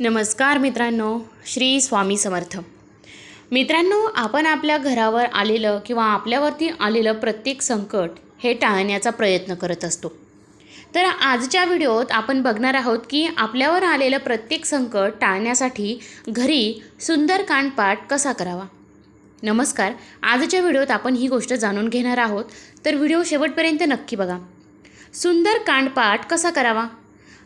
नमस्कार मित्रांनो श्री स्वामी समर्थ. मित्रांनो आपण आपल्या घरावर आलेलं किंवा आपल्यावरती आलेलं प्रत्येक संकट हे टाळण्याचा प्रयत्न करत असतो. तर आजच्या व्हिडिओत आपण बघणार आहोत की आपल्यावर आलेलं प्रत्येक संकट टाळण्यासाठी घरी सुंदर कानपाठ कसा करावा? नमस्कार आजच्या व्हिडिओत आपण ही गोष्ट जाणून घेणार आहोत. तर व्हिडिओ शेवटपर्यंत नक्की बघा. सुंदर कांडपाठ कसा करावा?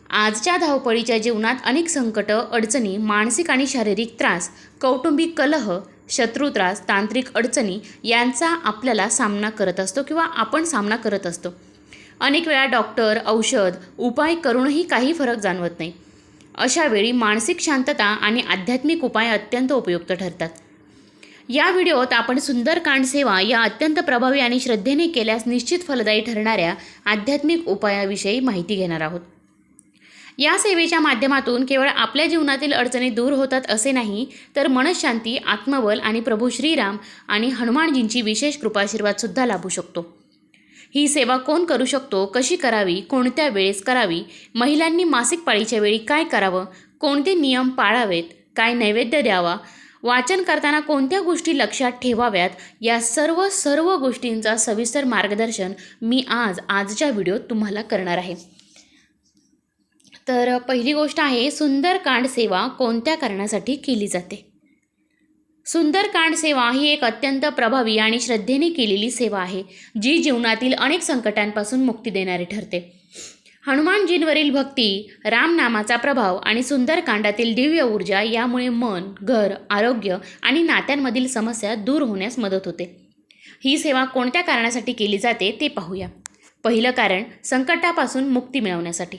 आजच्या धावपळीच्या जीवनात अनेक संकटं अडचणी मानसिक आणि शारीरिक त्रास कौटुंबिक कलह शत्रू त्रास तांत्रिक अडचणी यांचा आपल्याला सामना करत असतो किंवा आपण सामना करत असतो. अनेक वेळा डॉक्टर औषध उपाय करूनही काही फरक जाणवत नाही. अशावेळी मानसिक शांतता आणि आध्यात्मिक उपाय अत्यंत उपयुक्त ठरतात. या व्हिडिओत आपण सुंदरकांड सेवा या अत्यंत प्रभावी आणि श्रद्धेने केल्यास निश्चित फलदायी ठरणाऱ्या आध्यात्मिक उपायाविषयी माहिती घेणार आहोत. या सेवेच्या माध्यमातून केवळ आपल्या जीवनातील अडचणी दूर होतात असे नाही तर मनशांती आत्मबल आणि प्रभू श्रीराम आणि हनुमानजींची विशेष कृपाशीर्वादसुद्धा लाभू शकतो. ही सेवा कोण करू शकतो कशी करावी कोणत्या वेळेस करावी महिलांनी मासिक पाळीच्या वेळी काय करावं कोणते नियम पाळावेत काय नैवेद्य द्यावा वाचन करताना कोणत्या गोष्टी लक्षात ठेवाव्यात या सर्व सर्व गोष्टींचा सविस्तर मार्गदर्शन मी आज आजच्या व्हिडिओत तुम्हाला करणार आहे. तर पहिली गोष्ट आहे सुंदरकांड सेवा कोणत्या कारणासाठी केली जाते? सुंदरकांड सेवा ही एक अत्यंत प्रभावी आणि श्रद्धेने केलेली सेवा आहे जी जीवनातील अनेक संकटांपासून मुक्ती देणारी ठरते. हनुमानजींवरील भक्ती रामनामाचा प्रभाव आणि सुंदरकांडातील दिव्य ऊर्जा यामुळे मन घर आरोग्य आणि नात्यांमधील समस्या दूर होण्यास मदत होते. ही सेवा कोणत्या कारणासाठी केली जाते ते पाहूया. पहिलं कारण संकटापासून मुक्ती मिळवण्यासाठी.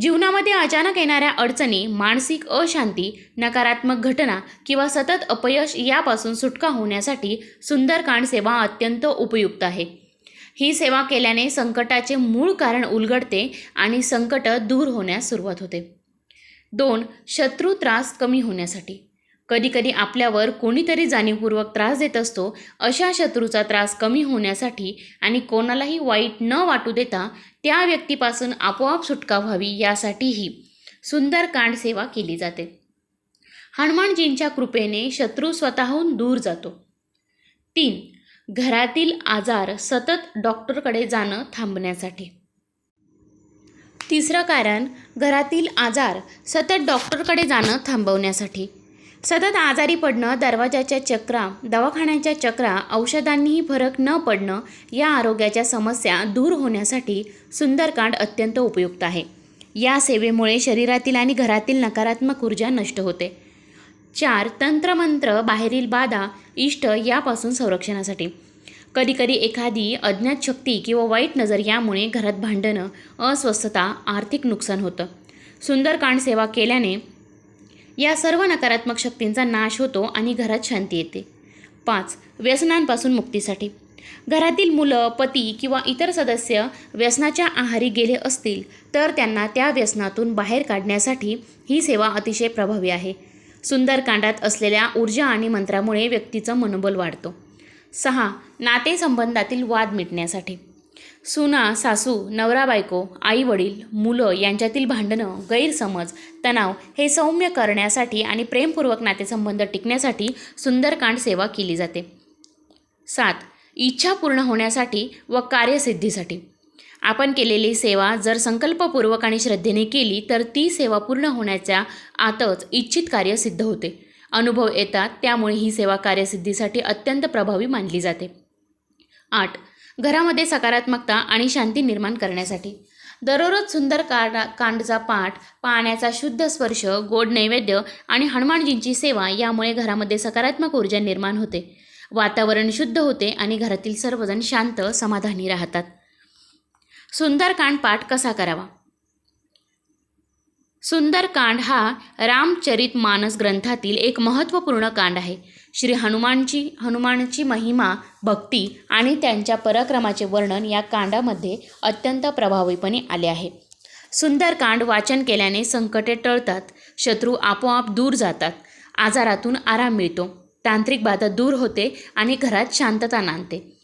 जीवनामध्ये अचानक येणाऱ्या अडचणी मानसिक अशांती नकारात्मक घटना किंवा सतत अपयश यापासून सुटका होण्यासाठी सुंदरकांड सेवा अत्यंत उपयुक्त आहे. ही सेवा केल्याने संकटाचे मूळ कारण उलगडते आणि संकट दूर होण्यास सुरुवात होते. दोन शत्रू त्रास कमी होण्यासाठी. कधीकधी आपल्यावर कोणीतरी जाणीवपूर्वक त्रास देत असतो अशा शत्रूचा त्रास कमी होण्यासाठी आणि कोणालाही वाईट न वाटू देता त्या व्यक्तीपासून आपोआप सुटका व्हावी यासाठीही सुंदरकांड सेवा केली जाते. हनुमानजींच्या कृपेने शत्रू स्वतःहून दूर जातो. तीन घरातील आजार सतत डॉक्टरकडे जाणं थांबण्यासाठी. तिसरं कारण घरातील आजार सतत डॉक्टरकडे जाणं थांबवण्यासाठी. सतत आजारी पडणं दरवाजाच्या चक्रा दवाखान्याच्या चक्रा औषधांनीही फरक न पडणं या आरोग्याच्या समस्या दूर होण्यासाठी सुंदरकांड अत्यंत उपयुक्त आहे. या सेवेमुळे शरीरातील आणि घरातील नकारात्मक ऊर्जा नष्ट होते. चार तंत्रमंत्र बाहेरील बाधा इष्ट यापासून संरक्षणासाठी. कधीकधी एखादी अज्ञात शक्ती किंवा वाईट नजर यामुळे घरात भांडणं अस्वस्थता आर्थिक नुकसान होतं. सुंदरकांड सेवा केल्याने या सर्व नकारात्मक शक्तींचा नाश होतो आणि घरात शांती येते. पाच व्यसनांपासून मुक्तीसाठी. घरातील मुलं पती किंवा इतर सदस्य व्यसनाच्या आहारी गेले असतील तर त्यांना त्या व्यसनातून बाहेर काढण्यासाठी ही सेवा अतिशय प्रभावी आहे. सुंदरकांडात असलेल्या ऊर्जा आणि मंत्रामुळे व्यक्तीचं मनोबल वाढतो. सहा नातेसंबंधातील वाद मिटण्यासाठी. सुना सासू नवरा बायको आई वडील मुलं यांच्यातील भांडणं गैरसमज तणाव हे सौम्य करण्यासाठी आणि प्रेमपूर्वक नातेसंबंध टिकण्यासाठी सुंदरकांड सेवा केली जाते. सात इच्छा पूर्ण होण्यासाठी व कार्यसिद्धीसाठी. आपण केलेली सेवा जर संकल्पपूर्वक आणि श्रद्धेने केली तर ती सेवा पूर्ण होण्याच्या आतच इच्छित कार्य सिद्ध होते. अनुभव येतात त्यामुळे ही सेवा कार्यसिद्धीसाठी अत्यंत प्रभावी मानली जाते. आठ घरामध्ये सकारात्मकता आणि शांती निर्माण करण्यासाठी. दररोज सुंदर कांडा कांडचा पाठ पाण्याचा शुद्ध स्पर्श गोड नैवेद्य आणि हनुमानजींची सेवा यामुळे घरामध्ये सकारात्मक ऊर्जा निर्माण होते. वातावरण शुद्ध होते आणि घरातील सर्वजण शांत समाधानी राहतात. सुंदरकांड पाठ कसा करावा? सुंदरकांड हा रामचरित मानस ग्रंथातील एक महत्त्वपूर्ण कांड आहे. श्री हनुमानची हनुमानची महिमा भक्ती आणि त्यांच्या पराक्रमाचे वर्णन या कांडामध्ये अत्यंत प्रभावीपणे आले आहे. सुंदरकांड वाचन केल्याने संकटे टळतात शत्रू आपोआप दूर जातात आजारातून आराम मिळतो तांत्रिक बाधा दूर होते आणि घरात शांतता नांदते.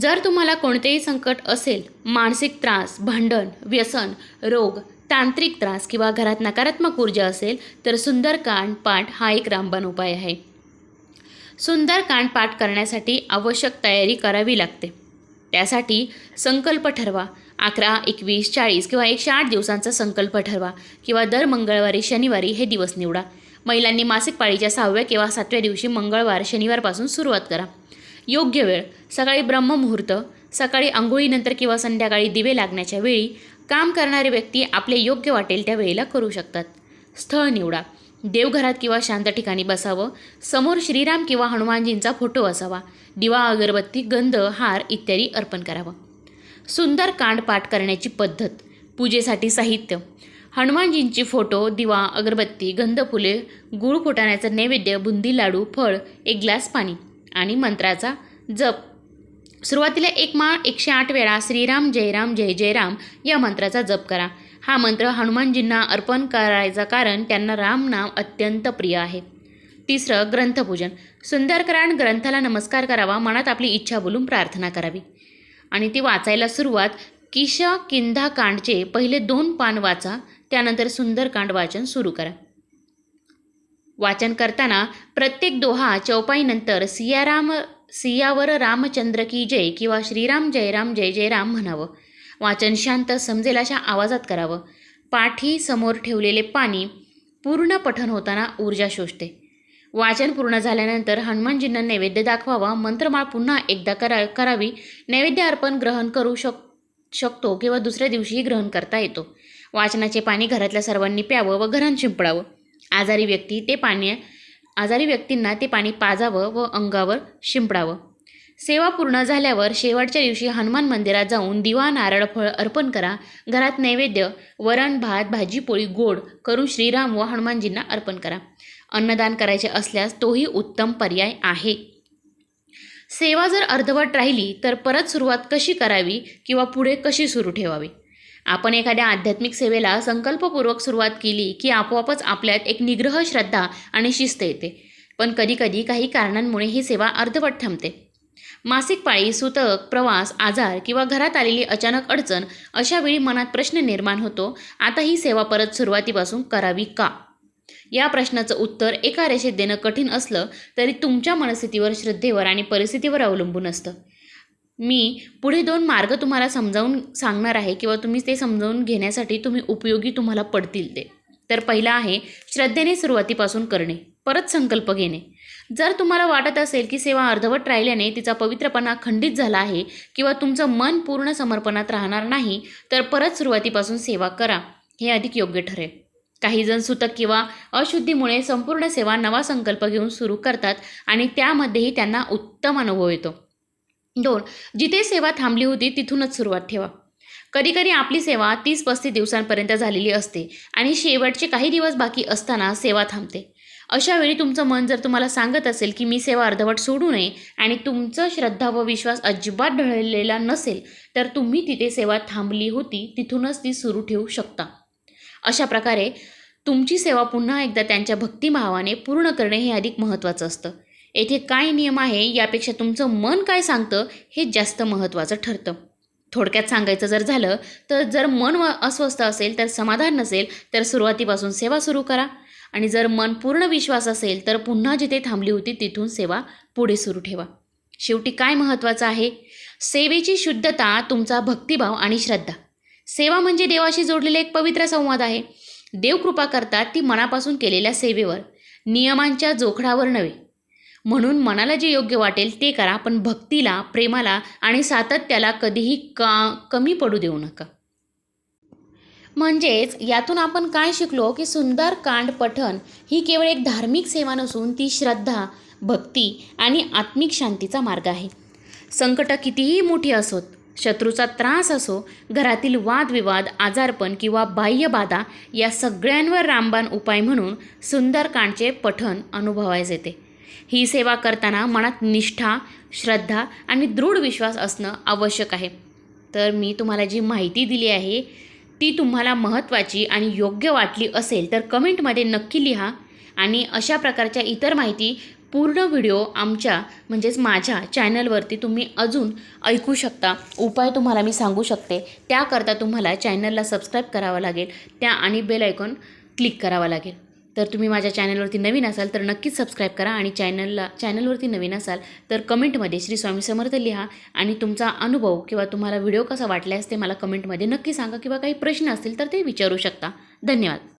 जर तुम्हाला कोणतेही संकट असेल मानसिक त्रास भांडण व्यसन रोग तांत्रिक त्रास किंवा घरात नकारात्मक ऊर्जा असेल तर सुंदरकांड पाठ हा एक रामबाण उपाय आहे. सुंदरकांड पाठ करण्यासाठी आवश्यक तयारी करावी लागते. त्यासाठी संकल्प ठरवा. अकरा एकवीस चाळीस किंवा एकशे आठ दिवसांचा संकल्प ठरवा किंवा दर मंगळवारी शनिवारी हे दिवस निवडा. महिलांनी मासिक पाळीच्या सहाव्या किंवा सातव्या दिवशी मंगळवार शनिवारपासून सुरुवात करा. योग्य वेळ सकाळी ब्रह्ममुहूर्त सकाळी आंघोळीनंतर किंवा संध्याकाळी दिवे लागण्याच्या वेळी काम करणारे व्यक्ती आपले योग्य वाटेल त्या वेळेला करू शकतात. स्थळ निवडा. देवघरात किंवा शांत ठिकाणी बसावं. समोर श्रीराम किंवा हनुमानजींचा फोटो असावा. दिवा अगरबत्ती गंध हार इत्यादी अर्पण करावं. सुंदर कांड पाठ करण्याची पद्धत. पूजेसाठी साहित्य. हनुमानजींची फोटो दिवा अगरबत्ती गंध फुले गुळ फुटाण्याचं नैवेद्य बुंदी लाडू फळ एक ग्लास पाणी. आणि मंत्राचा जप. सुरुवातीला एक माळ एकशे आठ वेळा श्रीराम जयराम जय जयराम या मंत्राचा जप करा. हा मंत्र हनुमानजींना अर्पण करायचा कारण त्यांना राम नाम अत्यंत प्रिय आहे. तिसरं ग्रंथपूजन. सुंदरकरांड ग्रंथाला नमस्कार करावा मनात आपली इच्छा बोलून प्रार्थना करावी. आणि ती वाचायला सुरुवात किशा किंधा कांडचे पहिले दोन पान वाचा त्यानंतर सुंदरकांड वाचन सुरू करा. वाचन करताना प्रत्येक दोहा चौपाईनंतर सियाराम सियावर रामचंद्र की जय किंवा श्रीराम जयराम जय जयराम म्हणावं. वाचन शांत समजेल अशा आवाजात करावं. पाठी समोर ठेवलेले पाणी पूर्ण पठण होताना ऊर्जा शोषते. वाचन पूर्ण झाल्यानंतर हनुमानजींना नैवेद्य दाखवावा मंत्रमाळ पुन्हा एकदा करा करावी नैवेद्य अर्पण ग्रहण करू शक शकतो किंवा दुसऱ्या दिवशीही ग्रहण करता येतो. वाचनाचे पाणी घरातल्या सर्वांनी प्यावं व घरात शिंपडावं. आजारी व्यक्ती ते पाणी आजारी व्यक्तींना ते पाणी पाजावं व अंगावर शिंपडावं. सेवा पूर्ण झाल्यावर शेवटच्या दिवशी हनुमान मंदिरात जाऊन दिवा नारळ फळ अर्पण करा. घरात नैवेद्य वरण भात भाजी पोळी गोड करून श्रीराम व हनुमानजींना अर्पण करा. अन्नदान करायचे असल्यास तोही उत्तम पर्याय आहे. सेवा जर अर्धवट राहिली तर परत सुरुवात कशी करावी किंवा पुढे कशी सुरू ठेवावी? आपण एखाद्या आध्यात्मिक सेवेला संकल्पपूर्वक सुरुवात केली की आपोआपच आपल्यात एक निग्रह श्रद्धा आणि शिस्त येते. पण कधीकधी काही कारणांमुळे ही सेवा अर्धवट थांबते. मासिक पाळी सुतक प्रवास आजार किंवा घरात आलेली अचानक अडचण अशा वेळी मनात प्रश्न निर्माण होतो आता ही सेवा परत सुरुवातीपासून करावी का? या प्रश्नाचं उत्तर एका रेषेत देणं कठीण असलं तरी तुमच्या मनस्थितीवर श्रद्धेवर आणि परिस्थितीवर अवलंबून असतं. मी पुढे दोन मार्ग तुम्हाला समजावून सांगणार आहे किंवा तुम्ही ते समजावून घेण्यासाठी तुम्ही उपयोगी तुम्हाला पडतील ते. तर पहिला आहे श्रद्धेने सुरुवातीपासून करणे परत संकल्प घेणे. जर तुम्हाला वाटत असेल की सेवा अर्धवट राहिल्याने तिचा पवित्रपणा खंडित झाला आहे किंवा तुमचं मन पूर्ण समर्पणात राहणार नाही तर परत सुरुवातीपासून सेवा करा. हे अधिक योग्य ठरेल. काहीजण सुतक किंवा अशुद्धीमुळे संपूर्ण सेवा नवा संकल्प घेऊन सुरू करतात आणि त्यामध्येही त्यांना उत्तम अनुभव येतो. दोन जिथे सेवा थांबली होती तिथूनच सुरुवात ठेवा. कधीकधी आपली सेवा तीस पस्तीस दिवसांपर्यंत झालेली असते आणि शेवटचे काही दिवस बाकी असताना सेवा थांबते. अशा वेळी तुमचं मन जर तुम्हाला सांगत असेल की मी सेवा अर्धवट सोडू नये आणि तुमचं श्रद्धा व विश्वास अजिबात ढळलेला नसेल तर तुम्ही तिथे सेवा थांबली होती तिथूनच ती सुरू ठेवू शकता. अशा प्रकारे तुमची सेवा पुन्हा एकदा त्यांच्या भक्तिभावाने पूर्ण करणे हे अधिक महत्त्वाचं असतं. येथे काय नियम आहे यापेक्षा तुमचं मन काय सांगतं हे जास्त महत्त्वाचं ठरतं. थोडक्यात सांगायचं जर झालं तर जर मन व अस्वस्थ असेल तर समाधान नसेल तर सुरुवातीपासून सेवा सुरू करा. आणि जर मन पूर्ण विश्वास असेल तर पुन्हा जिथे थांबली होती तिथून सेवा पुढे सुरू ठेवा. शेवटी काय महत्त्वाचं आहे? सेवेची शुद्धता तुमचा भक्तिभाव आणि श्रद्धा. सेवा म्हणजे देवाशी जोडलेला एक पवित्र संवाद आहे. देव कृपा करतात ती मनापासून केलेल्या सेवेवर. नियमांच्या जोखडावर नव्हे. म्हणून मनाला जे योग्य वाटेल ते करा पण भक्तीला प्रेमाला आणि सातत्याला कधीही का कमी पडू देऊ नका. म्हणजेच यातून आपण काय शिकलो की सुंदर कांड पठण ही केवळ एक धार्मिक सेवा नसून ती श्रद्धा भक्ती आणि आत्मिक शांतीचा मार्ग आहे. संकट कितीही मोठी असोत शत्रूचा त्रास असो घरातील वादविवाद आजारपण किंवा बाह्यबाधा या सगळ्यांवर रामबाण उपाय म्हणून सुंदरकांडचे पठण अनुभवायचे येते ही सेवा करताना मनात निष्ठा श्रद्धा आणि दृढ विश्वास असणं आवश्यक आहे. तर मी तुम्हाला जी माहिती दिली आहे ती तुम्हाला महत्त्वाची आणि योग्य वाटली असेल तर कमेंटमध्ये नक्की लिहा आणि अशा प्रकारच्या इतर माहिती पूर्ण व्हिडिओ आमच्या म्हणजेच माझ्या चॅनलवरती तुम्ही अजून ऐकू शकता. उपाय तुम्हाला मी सांगू शकते. त्याकरता तुम्हाला चॅनलला सबस्क्राईब करावं लागेल. त्या आणि बेल आयकॉन क्लिक करावा लागेल. तर तुम्ही माझ्या चॅनलवरती नवीन असाल तर नक्कीच सबस्क्राईब करा आणि चॅनलला चॅनलवरती नवीन असाल तर कमेंटमध्ये श्री स्वामी समर्थ लिहा आणि तुमचा अनुभव किंवा तुम्हाला व्हिडिओ कसा वाटल्यास ते मला कमेंटमध्ये नक्की सांगा किंवा काही प्रश्न असतील तर ते विचारू शकता. धन्यवाद.